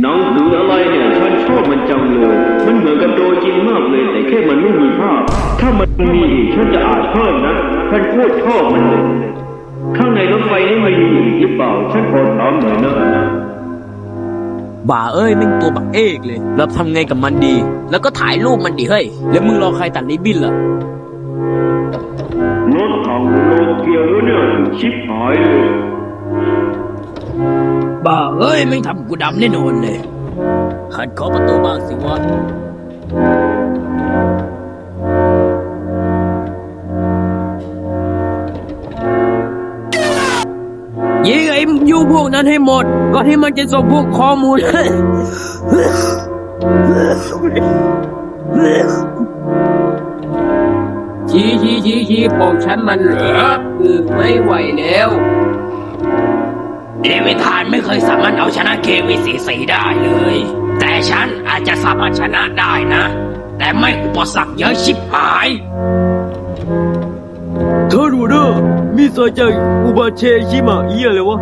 หนังสืออะไรเนี่ยฉันชอบมันจังเลย มันเหมือนกับตัวจริงมากเลยแต่แค่มันไม่มีภาพ ถ้ามันมีอีกฉันจะอ่านเพิ่มนะฉันโคตรชอบมันเลยข้างในรถไฟนี่มันมีอีกหรือเปล่าฉันขอถามหน่อยนะบ่าเอ้ยแม่งตัวบักเอกเลย เราทำไงกับมันดี แล้วก็ถ่ายรูปมันดิเฮ้ย แล้วมึงรอใครตัดริบบิ้นล่ะรถถังโตเกียวเนี่ยชิบหายเลยบ่า เอ้ยแม่งทำกูดำแน่นอนเลยหัดเคาะประตูบ้างสิวะยิงไอ้ยูพวกนั้นให้หมด ก่อนที่มันจะส่งพวกข้อมูลชี้ชี้ชี้ชี้บอกฉันมันเหรอคือไม่ไหวแล้ว เดวิทานไม่เคยสามารถเอาชนะเควีสีสีได้เลย แต่ฉันอาจจะสามารถชนะได้นะ แต่ไม่อุปสรรคเยอะชิบหายเธอดูเด้อมีสายใจอุบาเชชิมาเอียเลยวะ